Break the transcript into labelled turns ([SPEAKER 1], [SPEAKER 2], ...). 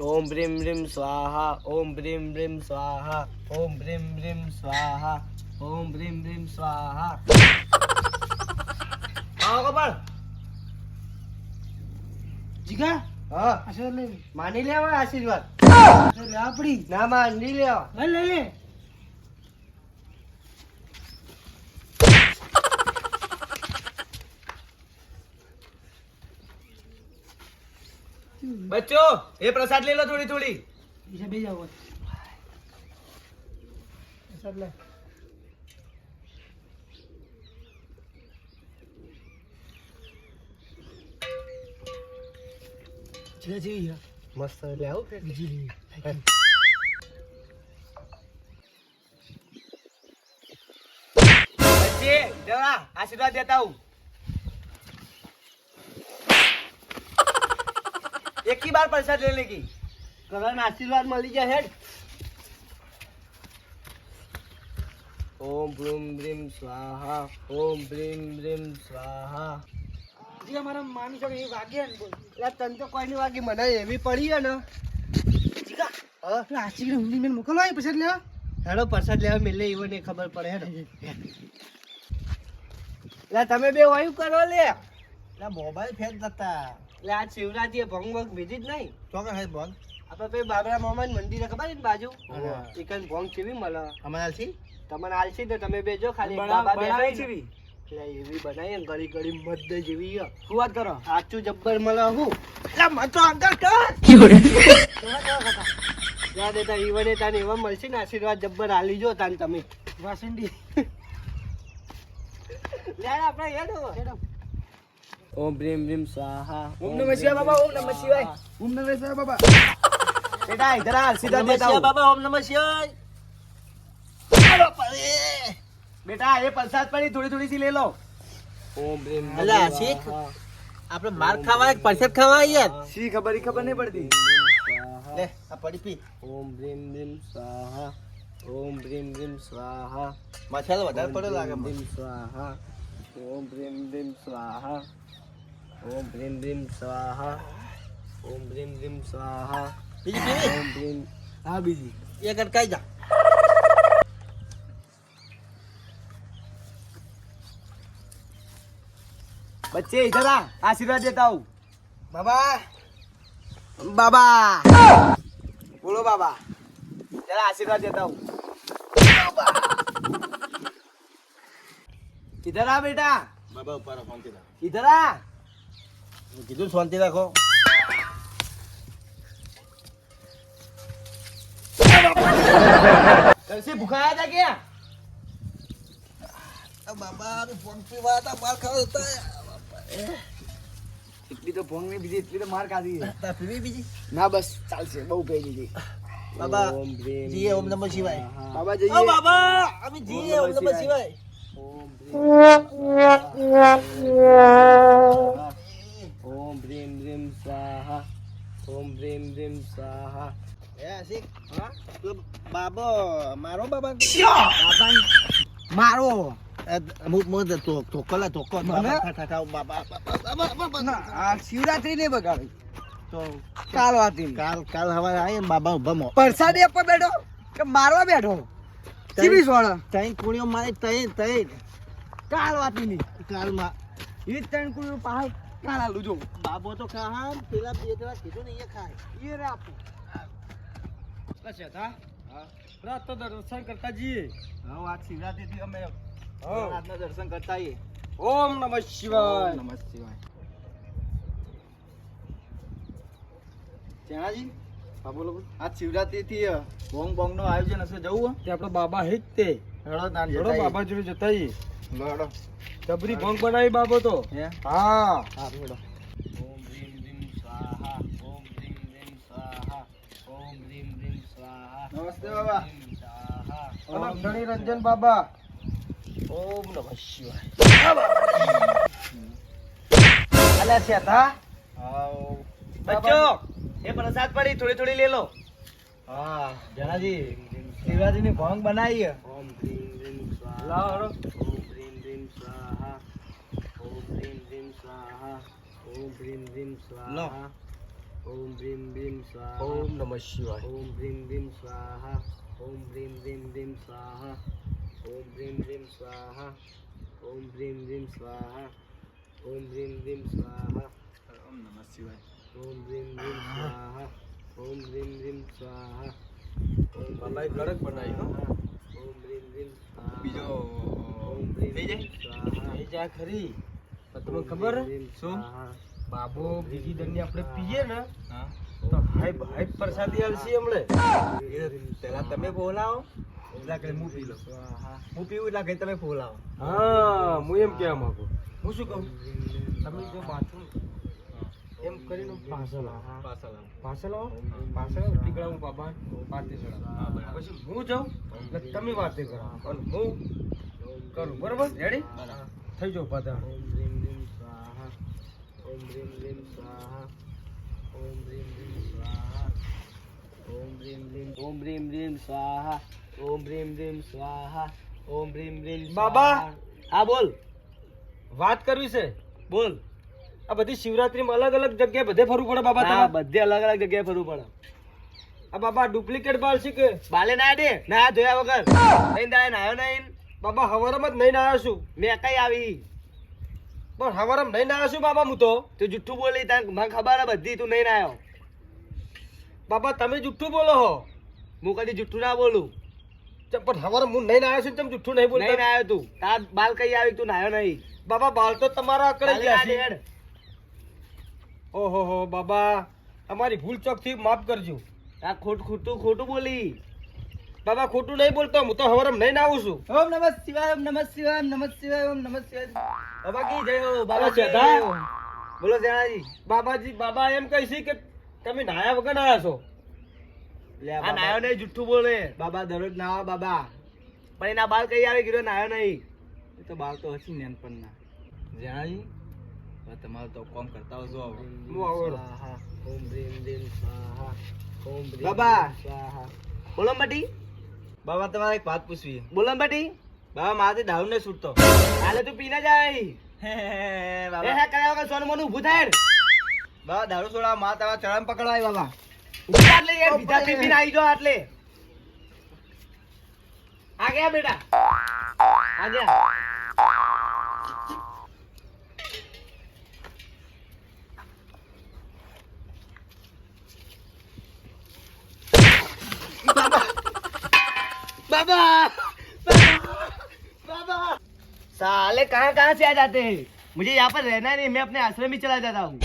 [SPEAKER 1] ઓમ ભ્રીમ ભ્રીમ સ્વાહા ઓમ ભ્રીમ ભ્રીમ સ્વાહા ઓમ ભ્રીમ ભ્રીમ સ્વાહા ઓમ ભ્રીમ ભ્રીમ સ્વાહા. આવો કપાળ
[SPEAKER 2] જીગા
[SPEAKER 1] હા. માની લેવા આશીર્વાદ.
[SPEAKER 2] આપડી
[SPEAKER 1] ના માની લેવા
[SPEAKER 2] લઈ લે.
[SPEAKER 1] બચ્ચો એ પ્રસાદ લઈ લો થોડી થોડી.
[SPEAKER 2] બીજા બે જાવ આશીર્વાદ લે. છે જેવી
[SPEAKER 1] મસ્ત એટલે આવું
[SPEAKER 2] બીજી લેવી
[SPEAKER 1] આશીર્વાદ દેતા હું એક થી બાર પ્રસાદ લઈ લેગી કલર આશીર્વાદ મળી જાય હેડ. ઓમ બ્રીમ બ્રીમ સ્વાહા ઓમ બ્રીમ બ્રીમ સ્વાહા.
[SPEAKER 2] જે અમારા માની છો એ વાગે ને બોલ.
[SPEAKER 1] એટલે તન તો કોઈ નહીં વાગી મને એવી પડી હે ને.
[SPEAKER 2] જીગા
[SPEAKER 1] હા.
[SPEAKER 2] પ્લાસ્ટિકની મેં મોકલવા પ્રસાદ લેવા?
[SPEAKER 1] હેડો પ્રસાદ લેવા મિલે એવો ને ખબર પડે હેડો. એટલે તમે બે વાયુ કરો લે.
[SPEAKER 3] એટલે મોબાઈલ ફેંક જતા
[SPEAKER 1] એટલે આ શિવરાજી ભંગ ભંગ ભીધી જ નહીં.
[SPEAKER 3] ચોકે હે ભંગ?
[SPEAKER 1] આપણે પેલી બાબરા મામા મંદિર ખબર છે ને બાજુ? ચિકન ભંગ ચીવી મળે?
[SPEAKER 3] અમારા આલસી
[SPEAKER 1] તમને આલસી તો તમે બેજો ખાલી. બાબા બેસાય
[SPEAKER 2] ચીવી?
[SPEAKER 1] એટલે એવી બનાવી ગળી ગળી મદ્દ જેવી
[SPEAKER 2] શું વાત કરો?
[SPEAKER 1] સાચું જબ્બર મળે હું. એટલે મન આગળ કર. યાદ દેતા ઈવન તાને એવા મળશે ને આશીર્વાદ જબ્બર આલી જો તાન તમે.
[SPEAKER 2] વાસંડી.
[SPEAKER 1] લે આપણે યાદ હો ઓમ ભ્રીમ ભ્રીમ સ્વાહા
[SPEAKER 2] ઓમ નમઃ શિવાય બાબા, ઓમ નમઃ શિવાય. ઓમ નમઃ શિવાય બાબા
[SPEAKER 1] બેટા ઇધર આ સીધા દેતા હું.
[SPEAKER 3] બાબા ઓમ નમઃ શિવાય
[SPEAKER 1] બેટા એ પ્રસાદ પાણી થોડી થોડી સી લે લો ઓમ ભ્રીમ
[SPEAKER 3] અલા, શીખ. આપણે માર ખાવા એક પરસેટ ખાવા યાર
[SPEAKER 2] શી ખબર ખબર નહીં પડતી
[SPEAKER 3] લે આ પડી પી
[SPEAKER 1] ઓમ ભ્રીમ ભ્રીમ સ્વાહા ઓમ ભ્રીમ ભ્રીમ સ્વાહા
[SPEAKER 3] મસાલો વધારે પડ્યો લાગે.
[SPEAKER 1] ભ્રીમ સ્વાહા ઓમ ભ્રીમ ભ્રીમ સ્વાહા ઓમ ભ્રીમ ભ્રીમ સ્વાહા. ઓમ ભ્રીમ ભ્રીમ સ્વાહા.
[SPEAKER 3] બીજી બીજી
[SPEAKER 1] ઓમ ભ્રીમ.
[SPEAKER 2] હા બીજી.
[SPEAKER 3] એક અટકાઈ જા.
[SPEAKER 1] બચ્ચે ઇધર આ આશીર્વાદ દેતા હું
[SPEAKER 3] બાબા.
[SPEAKER 1] બાબા. બોલો બાબા. જરા આશીર્વાદ દેતા હું ઇધર આ બેટા.
[SPEAKER 3] બાબા ઉપર ફોન
[SPEAKER 1] કીધા. ઇધર
[SPEAKER 3] આ કીધું શાંતિ રાખો
[SPEAKER 1] કરશે ભૂખાયા હતા ક્યાં
[SPEAKER 3] બાબા ફોન પીવા હતા માર ખાવા હતા
[SPEAKER 2] એટલી તો ભોંગ ને બીજી એટલી તો માર ખાધી
[SPEAKER 3] પીવી બીજી
[SPEAKER 2] ના બસ ચાલશે બહુ પી લીધી
[SPEAKER 3] બાબા જીએ ઓમ નમઃ શિવાય
[SPEAKER 2] બાબા જઈએ ઓ
[SPEAKER 3] બાબા અમે જીએ ઓમ નમઃ શિવાય
[SPEAKER 1] ઓમ ઓમ ભ્રીમ ભ્રીમ સ્વાહા. ઓમ ભ્રીમ ભ્રીમ સ્વાહા.
[SPEAKER 3] એ આશિક હા? તો બાબો મારો બાબા?
[SPEAKER 2] બાબા મારો.
[SPEAKER 3] કલા
[SPEAKER 2] ના શિવરાત્રી નહીં બગાડી.
[SPEAKER 3] તો
[SPEAKER 2] કાલ વાતી.
[SPEAKER 3] કાલ કાલ હવારે આવીએ ને બાબા ઊભા મો.
[SPEAKER 2] પરસાદી આપવા બેઠો કે મારવા બેઠો? ચીવી સોળા?
[SPEAKER 3] તઈ કુણીઓ મારે તઈ તઈ.
[SPEAKER 2] કાલ વાતી નહીં.
[SPEAKER 3] કાલમાં.
[SPEAKER 2] એ ત્રણ કુણીઓ પહાડ કાલ લુજો.
[SPEAKER 3] બાબો તો ખા પેલા બે ત્રણ કીધું ને એ ખાય.
[SPEAKER 2] એ રે આપો. કશે થા રાત તો દર્શન કરતા જઈએ.
[SPEAKER 3] હા આજ શિવરાત્રી થી અમે.
[SPEAKER 2] હા.
[SPEAKER 3] રાતના દર્શન કરતા આવીએ.
[SPEAKER 2] ઓમ નમઃ શિવાય.
[SPEAKER 3] નમઃ શિવાય.
[SPEAKER 2] ત્યાંજી
[SPEAKER 3] હા બોલો
[SPEAKER 2] આજ શિવરાત્રી થી
[SPEAKER 3] બોંગ બોંગનું આયોજન હશે જવું
[SPEAKER 2] તે આપણો બાબા હે જ તે. બાબા જોડે જતા
[SPEAKER 3] હેડો
[SPEAKER 2] જબરી ભંગ બનાવી બાબો તો
[SPEAKER 3] હા.
[SPEAKER 2] હા
[SPEAKER 3] હેડો
[SPEAKER 1] ઓમ સ્વાહા ઓમ સ્વાહા ઓમ ભ્રીમ સ્વાહા
[SPEAKER 2] નમસ્તે બાબા. ધણી રંજન બાબા.
[SPEAKER 3] ઓમ નમઃ શિવાય.
[SPEAKER 2] અલ્યા થા
[SPEAKER 1] બચ્ચો એ પ્રસાદ પડી થોડી થોડી લે લો.
[SPEAKER 3] હા જણાજી શિવાજીની ભોંગ બનાવી
[SPEAKER 1] ઓમ
[SPEAKER 2] લાવો
[SPEAKER 1] ह्रीं स्वाहा ॐ ह्रीं ह्रीं स्वाहा ॐ ह्रीं
[SPEAKER 3] ह्रीं
[SPEAKER 1] स्वाहा
[SPEAKER 4] ॐ ह्रीं ह्रीं स्वाहा
[SPEAKER 2] ॐ नमः शिवाय
[SPEAKER 4] ॐ ह्रीं ह्रीं स्वाहा ॐ ह्रीं ह्रीं ह्रीं स्वाहा ॐ ह्रीं ह्रीं स्वाहा ॐ ह्रीं ह्रीं स्वाहा ॐ ह्रीं ह्रीं स्वाहा
[SPEAKER 5] ॐ नमः शिवाय
[SPEAKER 4] ॐ ह्रीं ह्रीं स्वाहा ॐ ह्रीं ह्रीं स्वाहा ॐ मलाई गड़क बनाई
[SPEAKER 5] બીજો થઈ જાય?
[SPEAKER 2] થઈ જાય ખરી. તમને ખબર?
[SPEAKER 5] શું?
[SPEAKER 2] બાબો બીજી દંડી આપણે પીએ ને તો હાઈપ હાઈપ પ્રસાદી આલસી હમણે.
[SPEAKER 5] પેલા તમે બોલાવો એટલા હું પીવું એટલા કઈ તમે બોલાવો.
[SPEAKER 2] હા હું એમ કહેવા માંગુ. હું શું કહું? તમે જો બાથરૂમ એમ કરીને પાછળ આવો.
[SPEAKER 5] પાછળ આવો.
[SPEAKER 2] પાછળ હું બાબા વાતે ચડાવું પછી હું જાઉં એટલે તમે વાતે કરો. અને હું કરું. બરોબર? રેડી થઈ
[SPEAKER 4] જાઉં બધા
[SPEAKER 2] બાબા!
[SPEAKER 4] હા બોલ.
[SPEAKER 2] વાત કરવી છે?
[SPEAKER 4] બોલ.
[SPEAKER 2] આ બધી શિવરાત્રીમાં અલગ અલગ જગ્યાએ બધે ફરવું પડે બાબા
[SPEAKER 4] બધે અલગ અલગ જગ્યાએ ફરવું પડે.
[SPEAKER 2] આ બાબા ડુપ્લિકેટ બાલ છે કે?
[SPEAKER 4] બાલે ના દે. ના ધોયા વગર. નહીં દાય નાયો નહીં.
[SPEAKER 2] બાબા હવરમ જ નહીં આવ્યો છું.
[SPEAKER 4] મેં કઈ આવી?
[SPEAKER 2] પણ હવરમ નહીં આવ્યો છું બાબા હું તો.
[SPEAKER 4] તું જુઠ્ઠું બોલી તને મને ખબર હે બધી તું નહીં નાયો.
[SPEAKER 2] બાબા તમે જુઠ્ઠું બોલો હો.
[SPEAKER 4] હું કદી જુઠ્ઠું ના બોલું.
[SPEAKER 2] પણ હવારમાં હું નહીં આવ્યો છું તમે જુઠ્ઠું નહીં
[SPEAKER 4] નહીં
[SPEAKER 2] બોલતા
[SPEAKER 4] નાયો તું. તાર બાલ કઈ આવી તું નાયો નહીં.
[SPEAKER 2] બાબા બાલ તો તમારા અકળાઈ ગયા છે. ઓહો હો બાબા અમારી ભૂલ ચોકથી માફ કરજો.
[SPEAKER 4] આ ખોટ ખોટું ખોટું બોલી.
[SPEAKER 2] બાબા ખોટું નહીં બોલતો હું તો હવારમાં નહીં આવું છું.
[SPEAKER 5] ઓમ નમઃ શિવાય ઓમ નમઃ શિવાય ઓમ નમઃ શિવાય ઓમ નમઃ શિવાય.
[SPEAKER 4] બાબા કી જય હો બાબા
[SPEAKER 2] શેઠા.
[SPEAKER 4] બોલો જણાજી
[SPEAKER 2] બાબાજી બાબા એમ કહી છે કે તમે નાયા વગર આવ્યા છો.
[SPEAKER 4] આ નાયો નહીં જુઠ્ઠું બોલે. બાબા દરરોજ નાવા બાબા. પણ એના બાલ કઈ આવે ગયો નાયો નહીં.
[SPEAKER 5] એ તો બાળ તો હશે નેનપણના. જણાજી તમારે તો કોમ કરતા હો જો હવે.
[SPEAKER 2] હું આવું.
[SPEAKER 4] ઓમ રેમ રેમ ભ્રીમ
[SPEAKER 5] બાબા.
[SPEAKER 4] બોલો બટી.
[SPEAKER 5] બાબા તમારે એક વાત પૂછવી
[SPEAKER 4] બોલો બટી.
[SPEAKER 5] બાબા મારે દારૂ ને છૂટતો.
[SPEAKER 4] હાલે તું પીને જાય.
[SPEAKER 5] બાબા.
[SPEAKER 4] હે કર્યા વગર સોનું મોનું? થાય
[SPEAKER 5] બાબા દારૂ છોડા માં તમારા ચરણ પકડવાય બાબા.
[SPEAKER 4] એટલે યાર બીજા પી પીને આવી જાઓ આટલે. આ ગયા બેટા. આ ગયા. बाबा बाबा साले कहाँ कहाँ से आ जाते हैं मुझे यहाँ पर रहना नहीं मैं अपने आश्रम ही चला जाता हूँ